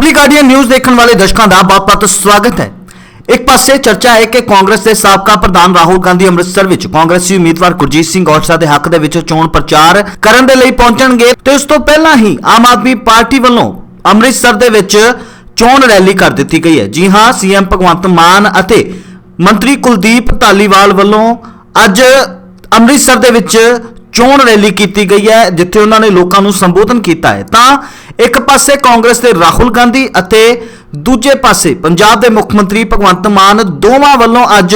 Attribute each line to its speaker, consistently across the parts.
Speaker 1: Public audio news ਦੇਖਣ ਵਾਲੇ ਦਰਸ਼ਕਾਂ ਦਾ ਬਹੁਤ-ਬਹੁਤ ਸਵਾਗਤ ਹੈ। ਇੱਕ ਪਾਸੇ ਚਰਚਾ ਹੈ ਕਿ ਕਾਂਗਰਸ ਦੇ ਸਾਬਕਾ ਪ੍ਰਧਾਨ ਰਾਹੁਲ ਗਾਂਧੀ ਅੰਮ੍ਰਿਤਸਰ ਵਿੱਚ ਕਾਂਗਰਸੀ ਉਮੀਦਵਾਰ ਗੁਰਜੀਤ ਸਿੰਘ ਔਜਲਾ ਦੇ ਹੱਕ ਦੇ ਵਿੱਚ ਚੋਣ ਪ੍ਰਚਾਰ ਕਰਨ ਦੇ ਲਈ ਪਹੁੰਚਣਗੇ ਤੇ ਉਸ ਤੋਂ ਪਹਿਲਾਂ ਹੀ ਆਮ ਆਦਮੀ ਪਾਰਟੀ ਵੱਲੋਂ ਅੰਮ੍ਰਿਤਸਰ ਦੇ ਵਿੱਚ ਚੋਣ ਰੈਲੀ ਕਰ ਦਿੱਤੀ ਗਈ ਹੈ। ਜੀ ਹਾਂ, ਸੀਐਮ ਭਗਵੰਤ ਮਾਨ ਅਤੇ ਮੰਤਰੀ ਕੁਲਦੀਪ ਧਾਲੀਵਾਲ ਵੱਲੋਂ ਅੱਜ ਅੰਮ੍ਰਿਤਸਰ ਦੇ ਵਿੱਚ ਚੋਣ ਰੈਲੀ ਕੀਤੀ ਗਈ ਹੈ, ਜਿੱਥੇ ਉਹਨਾਂ ਨੇ ਲੋਕਾਂ ਨੂੰ ਸੰਬੋਧਨ ਕੀਤਾ ਹੈ। ਤਾਂ ਇੱਕ ਪਾਸੇ ਕਾਂਗਰਸ ਦੇ ਰਾਹੁਲ ਗਾਂਧੀ ਅਤੇ ਦੂਜੇ ਪਾਸੇ ਪੰਜਾਬ ਦੇ ਮੁੱਖ ਮੰਤਰੀ ਭਗਵੰਤ ਮਾਨ ਦੋਵਾਂ ਵੱਲੋਂ ਅੱਜ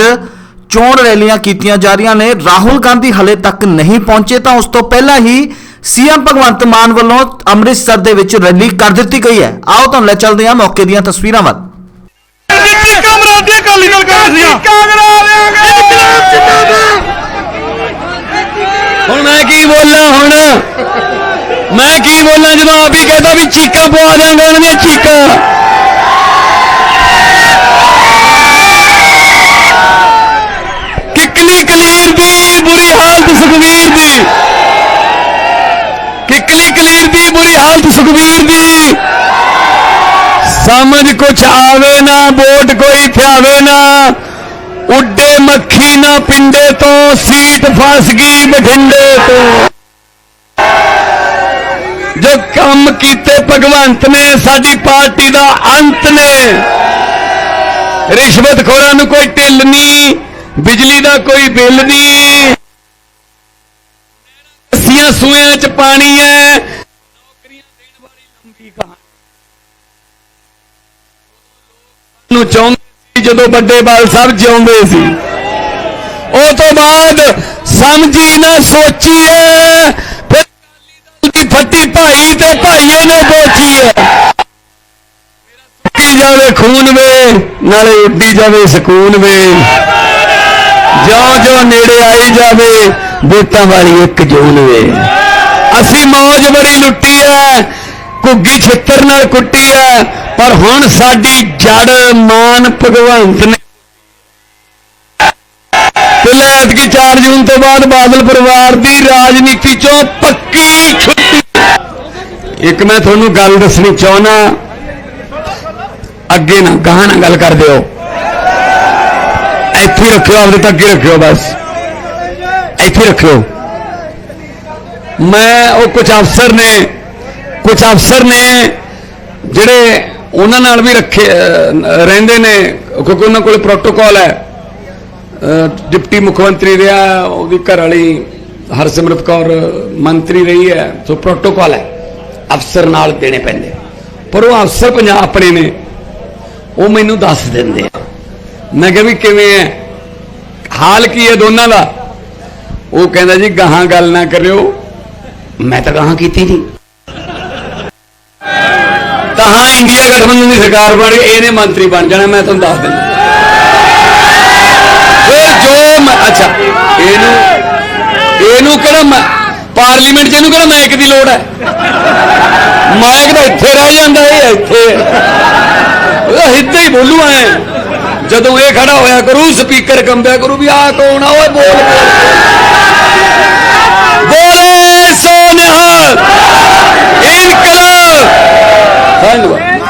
Speaker 1: ਚੋਣ ਰੈਲੀਆਂ ਕੀਤੀਆਂ ਜਾ ਰਹੀਆਂ ਨੇ। ਰਾਹੁਲ ਗਾਂਧੀ ਹਲੇ ਤੱਕ ਨਹੀਂ ਪਹੁੰਚੇ ਤਾਂ ਉਸ ਤੋਂ ਪਹਿਲਾਂ ਹੀ ਸੀਐਮ ਭਗਵੰਤ ਮਾਨ ਵੱਲੋਂ ਅੰਮ੍ਰਿਤਸਰ ਦੇ ਵਿੱਚ ਰੈਲੀ ਕਰ ਦਿੱਤੀ ਗਈ ਹੈ। ਆਓ ਤੁਹਾਨੂੰ ਲੈ ਚੱਲਦੇ ਹਾਂ ਮੌਕੇ ਦੀਆਂ ਤਸਵੀਰਾਂ ਵੱਲ।
Speaker 2: ਹੁਣ ਮੈਂ ਕੀ ਬੋਲਾਂ, ਹੁਣ? ਕੀ ਬੋਲਾਂ ਜਦੋਂ ਆਪ ਹੀ ਕਹਿੰਦਾ ਵੀ ਚੀਕਾਂ ਪਵਾ ਦਾਂਗਾ ਉਹਨਾਂ ਦੀਆਂ ਚੀਕਾਂ ਕਿੱਕਲੀ ਕਲੀਰ ਦੀ ਬੁਰੀ ਹਾਲਤ ਸੁਖਵੀਰ ਦੀ ਕਿੱਕਲੀ ਕਲੀਰ ਦੀ ਬੁਰੀ ਹਾਲਤ ਸੁਖਵੀਰ ਦੀ ਸਮਝ ਕੁਛ ਆਵੇ ਨਾ ਵੋਟ ਕੋਈ ਥਿਆਵੇ ਨਾ ਉੱਡੇ ਮੱਖੀ ਨਾ ਪਿੰਡੇ ਤੋਂ ਸੀਟ ਫਸ ਕੰਮ ਕੀਤੇ ਭਗਵੰਤ ਨੇ, ਸਾਡੀ ਪਾਰਟੀ ਦਾ ਅੰਤ ਨੇ। ਰਿਸ਼ਵਤਖੋਰਾਂ ਨੂੰ ਕੋਈ ਢਿੱਲ ਨਹੀਂ, ਬਿਜਲੀ ਦਾ ਕੋਈ ਬਿੱਲ ਨਹੀਂ। ਰੱਸੀਆਂ ਸੂਇਆਂ 'ਚ ਪਾਣੀ ਹੈ। ਨੌਕਰੀਆਂ ਦੇਣ ਵਾਲੀ ਲੰਬੀ ਕਹਾਣੀ। ਨੂੰ ਚਾਹੁੰਦੇ ਸੀ ਜਦੋਂ ਵੱਡੇ ਬਾਲ ਸਾਹਿਬ ਜਿਉਂਦੇ ਸੀ। ਉਹ ਤੋਂ ਬਾਅਦ ਸਮਝੀ ਨਾ ਸੋਚੀ ਹੈ ਭਾਈ ਭਾਈਏ ਨੇ ਪੋਚੀ ਹੈ। ਸੁੱਕੀ ਜਾਵੇ ਖੂਨ ਵੇ, ਨਾਲੇ ਉੱਡੀ ਜਾਵੇ ਸਕੂਨ ਵੇ। ਜਿਉਂ ਜਿਉਂ ਨੇੜੇ ਆਈ ਜਾਵੇ ਵੋਟਾਂ ਵਾਲੀ ਇੱਕ ਜੂਨ ਵੇ। ਅਸੀਂ ਮੌਜ ਬੜੀ ਲੁੱਟੀ ਐ ਕੁੱਗੀ ਛਿੱਤਰ ਨਾਲ ਕੁੱਟੀ ਐ ਪਰ ਹੁਣ ਸਾਡੀ ਜੜ ਮਾਨ ਭਗਵੰਤ ਨੇ ਤੇ ਐਤਕੀ 4 ਜੂਨ ਤੋਂ ਬਾਅਦ ਬਾਦਲ ਪਰਿਵਾਰ ਦੀ ਰਾਜਨੀਤੀ ਚੋਂ ਪੱਕੀ ਇੱਕ ਮੈਂ ਤੁਹਾਨੂੰ ਗੱਲ ਦੱਸਣੀ ਚਾਹਣਾ ਅੱਗੇ ਨਾ, ਗਾਹਾਂ ਨਾ ਗੱਲ ਕਰ ਦਿਓ। ਇੱਥੇ ਹੀ ਰੱਖਿਓ, ਆਪਦੇ ਤੱਕ ਹੀ ਰੱਖਿਓ ਬਸ। ਇੱਥੇ ਹੀ ਰੱਖਿਓ। ਮੈਂ, ਉਹ ਕੁਝ ਅਫਸਰ ਨੇ ਕੁਝ ਅਫਸਰ ਨੇ ਜਿਹੜੇ ਉਹਨਾਂ ਨਾਲ ਵੀ ਰੱਖੇ ਰਹਿੰਦੇ ਨੇ, ਕਿਉਂਕਿ ਉਹਨਾਂ ਕੋਲ ਪ੍ਰੋਟੋਕਾਲ ਹੈ। ਡਿਪਟੀ ਮੁੱਖ ਮੰਤਰੀ ਰਿਹਾ ਉਹਦੀ ਘਰ ਵਾਲੀ ਹਰਸਿਮਰਤ ਕੌਰ ਮੰਤਰੀ ਰਹੀ ਹੈ, ਸੋ ਪ੍ਰੋਟੋਕਾਲ ਹੈ। ਅਫਸਰ ਨਾਲ ਦੇਣੇ ਪੈਂਦੇ ਪਰ ਉਹ ਅਫਸਰ ਪੰਜਾਬ ਆਪਣੇ ਨੇ। ਉਹ ਮੈਨੂੰ ਦੱਸ ਦਿੰਦੇ ਆ। ਮੈਂ ਕਿਹਾ ਵੀ ਕਿਵੇਂ ਹੈ ਹਾਲ ਕੀ ਹੈ ਦੋਨਾਂ ਦਾ? ਉਹ ਕਹਿੰਦਾ ਜੀ, ਗਾਹਾਂ ਗੱਲ ਨਾ ਕਰਿਓ। ਮੈਂ ਤਾਂ ਗਾਹਾਂ ਕੀਤੀ ਨਹੀਂ। ਤਾਂ ਇੰਡੀਆ ਗਠਬੰਧਨ ਦੀ ਸਰਕਾਰ ਬਣ ਗਈ, ਇਹਨੇ ਮੰਤਰੀ ਬਣ ਜਾਣਾ, ਮੈਂ ਤੁਹਾਨੂੰ ਦੱਸ ਦਿੰਦਾ। ਫਿਰ ਜੋ ਅੱਛਾ, ਇਹਨੂੰ ਇਹਨੂੰ ਕਿਹੜਾ ਮ- ਪਾਰਲੀਮੈਂਟ 'ਚ ਇਹਨੂੰ ਕਿਹੜਾ ਮਾਈਕ ਦੀ ਲੋੜ ਹੈ? ਮਾਈਕ ਤਾਂ ਇੱਥੇ ਰਹਿ ਜਾਂਦਾ ਇਹ ਇੱਥੇ। ਉਹ ਇੱਦਾਂ ਹੀ ਬੋਲੂ ਐ। ਜਦੋਂ ਇਹ ਖੜਾ ਹੋਇਆ ਕਰੂ ਸਪੀਕਰ ਕੰਬਿਆ ਕਰੂ ਵੀ ਆ ਕੌਣ ਆ? ਓਏ ਬੋਲ।